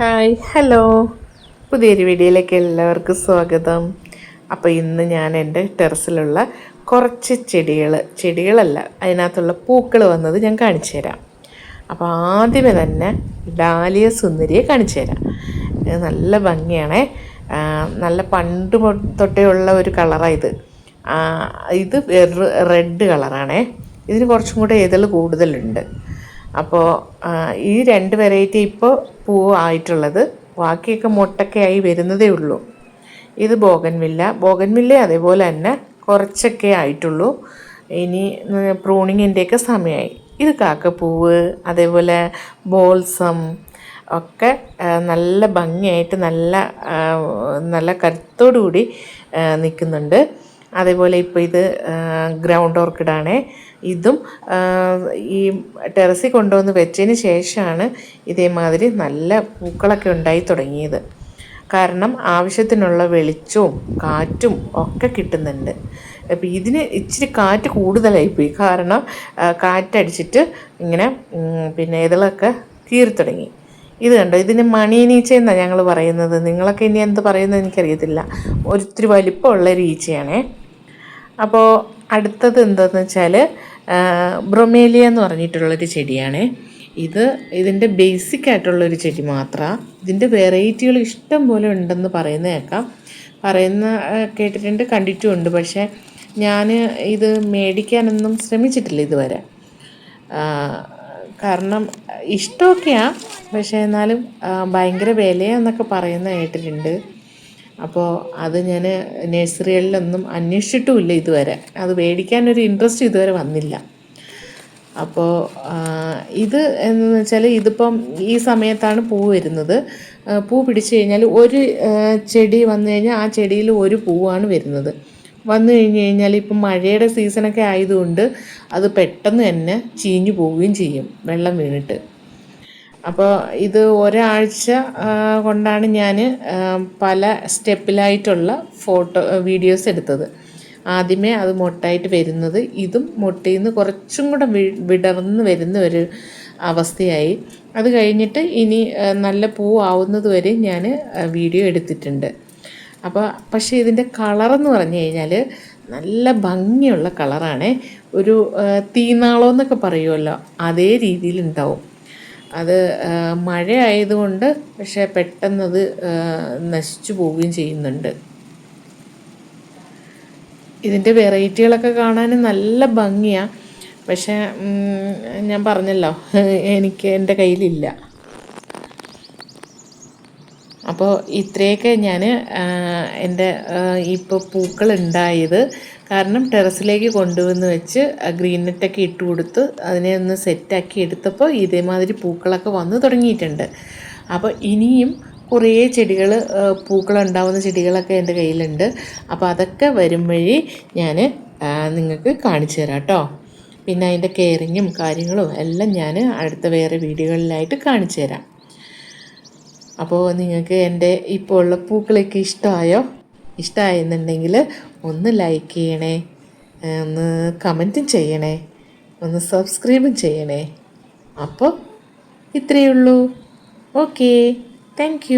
Hi hello. പുതിയൊരു വീഡിയോയിലേക്ക് എല്ലാവർക്കും സ്വാഗതം. അപ്പോൾ ഇന്ന് ഞാൻ എന്റെ ടെറസിലുള്ള കുറച്ച് ചെടികൾ ചെടികളല്ല അതിനകത്തുള്ള പൂക്കൾ വന്നത് ഞാൻ കാണിച്ചു തരാം. അപ്പോൾ ആദ്യമേ തന്നെ ഡാലിയ സുന്ദരിയെ കാണിച്ചു തരാം. ഇത് നല്ല ഭംഗിയാണേ. നല്ല പണ്ട് തൊട്ടേ ഉള്ള ഒരു കളറാണ് ഇത്. ഇത് റെഡ് കളറാണേ. ഇതിന് കുറച്ചും കൂടെ ഇതൾ കൂടുതലുണ്ട്. അപ്പോൾ ഈ രണ്ട് വെറൈറ്റി ഇപ്പോൾ പൂവ് ആയിട്ടുള്ളത്. ബാക്കിയൊക്കെ മുട്ടൊക്കെ ആയി വരുന്നതേ ഉള്ളൂ. ഇത് ബോഗൻവില്ല. ബോഗൻവില്ല അതേപോലെ തന്നെ കുറച്ചൊക്കെ ആയിട്ടുള്ളൂ. ഇനി പ്രൂണിങ്ങിന്റെയൊക്കെ സമയമായി ഇത് കാക്കപ്പൂവ് അതേപോലെ ബോൾസം ഒക്കെ നല്ല ഭംഗിയായിട്ട് നല്ല നല്ല കരുത്തോടുകൂടി നിൽക്കുന്നുണ്ട്. അതേപോലെ ഇപ്പോൾ ഇത് ഗ്രൗണ്ട് ഓർക്കിഡാണ് ഇതും ഈ ടെറസിൽ കൊണ്ടുവന്ന് വെച്ചതിന് ശേഷമാണ് ഇതേമാതിരി നല്ല പൂക്കളൊക്കെ ഉണ്ടായി തുടങ്ങിയത്. കാരണം ആവശ്യത്തിനുള്ള വെളിച്ചവും കാറ്റും ഒക്കെ കിട്ടുന്നുണ്ട്. അപ്പോൾ ഇതിന് ഇച്ചിരി കാറ്റ് കൂടുതലായിപ്പോയി. കാരണം കാറ്റടിച്ചിട്ട് ഇങ്ങനെ പിന്നെ ഇതളൊക്കെ കീറി തുടങ്ങി. ഇത് കണ്ടോ? ഇതിന് മണിയനീച്ച എന്നാണ് ഞങ്ങൾ പറയുന്നത്? നിങ്ങളൊക്കെ ഇനി എന്ത് പറയുന്നത് എനിക്കറിയത്തില്ല. ഒത്തിരി വലിപ്പമുള്ള ഒരു ഈച്ചയാണേ. അപ്പോൾ അടുത്തത് എന്താണെന്ന് വെച്ചാൽ ബ്രൊമേലിയ എന്ന് പറഞ്ഞിട്ടുള്ളൊരു ചെടിയാണ്. ഇത് ഇതിന്റെ ബേസിക് ആയിട്ടുള്ളൊരു ചെടി മാത്രമാണ് ഇതിന്റെ വെറൈറ്റികൾ ഇഷ്ടം പോലെ ഉണ്ടെന്ന് പറയുന്ന കേൾക്കാം പറയുന്ന കേട്ടിട്ടുണ്ട് കണ്ടിട്ടുമുണ്ട് പക്ഷേ ഞാൻ ഇത് മേടിക്കാനൊന്നും ശ്രമിച്ചിട്ടില്ല ഇതുവരെ. കാരണം ഇഷ്ടമൊക്കെയാണ് പക്ഷേ എന്നാലും ഭയങ്കര വിലയാന്നൊക്കെ പറയുന്ന കേട്ടിട്ടുണ്ട്. അപ്പോൾ അത് ഞാൻ നഴ്സറികളിലൊന്നും അന്വേഷിച്ചിട്ടുമില്ല ഇതുവരെ. അത് മേടിക്കാനൊരു ഇൻട്രസ്റ്റ് ഇതുവരെ വന്നില്ല. അപ്പോൾ ഇത് എന്ന് വെച്ചാൽ ഇതിപ്പം ഈ സമയത്താണ് പൂ വരുന്നത്. പൂ പിടിച്ചു കഴിഞ്ഞാൽ ഒരു ചെടി വന്നു കഴിഞ്ഞാൽ ആ ചെടിയിൽ ഒരു പൂവാണ് വരുന്നത്. വന്നു കഴിഞ്ഞ് കഴിഞ്ഞാൽ ഇപ്പം മഴയുടെ സീസണൊക്കെ ആയതുകൊണ്ട് അത് പെട്ടെന്ന് തന്നെ ചീഞ്ഞു പോവുകയും ചെയ്യും വെള്ളം വീണിട്ട്. അപ്പോൾ ഇത് ഒരാഴ്ച കൊണ്ടാണ് ഞാൻ പല സ്റ്റെപ്പിലായിട്ടുള്ള ഫോട്ടോ വീഡിയോസ് എടുത്തത്. ആദ്യമേ അത് മൊട്ടായിട്ട് വരുന്നത് ഇതും മുട്ടയിൽ നിന്ന് കുറച്ചും കൂടെ വിടർന്ന് വരുന്ന ഒരു അവസ്ഥയായി. അത് കഴിഞ്ഞിട്ട് ഇനി നല്ല പൂ ആവുന്നത് വരെ ഞാൻ വീഡിയോ എടുത്തിട്ടുണ്ട്. അപ്പോൾ പക്ഷേ ഇതിന്റെ കളറെന്ന് പറഞ്ഞു കഴിഞ്ഞാൽ നല്ല ഭംഗിയുള്ള കളറാണ്. ഒരു തീനാളം എന്നൊക്കെ പറയുമല്ലോ അതേ രീതിയിലുണ്ടാവും. അത് മഴ ആയതുകൊണ്ട് പക്ഷേ പെട്ടെന്നത് നശിച്ചു പോവുകയും ചെയ്യുന്നുണ്ട്. ഇതിന്റെ വെറൈറ്റികളൊക്കെ കാണാൻ നല്ല ഭംഗിയാണ് പക്ഷേ ഞാൻ പറഞ്ഞല്ലോ എനിക്ക് എന്റെ കയ്യിലില്ല. അപ്പോൾ ഇത്രയൊക്കെ ഞാൻ എന്റെ ഇപ്പോൾ പൂക്കൾ ഉണ്ടായത് കാരണം ടെറസിലേക്ക് കൊണ്ടുവന്ന് വെച്ച് ഗ്രീൻ നെറ്റൊക്കെ ഇട്ട് കൊടുത്ത് അതിനെ ഒന്ന് സെറ്റാക്കി എടുത്തപ്പോൾ ഇതേമാതിരി പൂക്കളൊക്കെ വന്ന് തുടങ്ങിയിട്ടുണ്ട്. അപ്പോൾ ഇനിയും കുറേ ചെടികൾ പൂക്കളുണ്ടാവുന്ന ചെടികളൊക്കെ എന്റെ കയ്യിലുണ്ട്. അപ്പോൾ അതൊക്കെ വരും വഴി ഞാൻ നിങ്ങൾക്ക് കാണിച്ചു തരാം കേട്ടോ. പിന്നെ അതിന്റെ കെയറിങ്ങും കാര്യങ്ങളും എല്ലാം ഞാൻ അടുത്ത വേറെ വീഡിയോകളിലായിട്ട് കാണിച്ചു തരാം. അപ്പോൾ നിങ്ങൾക്ക് എന്റെ ഇപ്പോൾ ഉള്ള പൂക്കളൊക്കെ ഇഷ്ടമായോ? ഇഷ്ടമായെന്നുണ്ടെങ്കിൽ ഒന്ന് ലൈക്ക് ചെയ്യണേ. ഒന്ന് കമന്റും ചെയ്യണേ. ഒന്ന് സബ്സ്ക്രൈബും ചെയ്യണേ. അപ്പോൾ ഇത്രയേ ഉള്ളൂ. Okay thank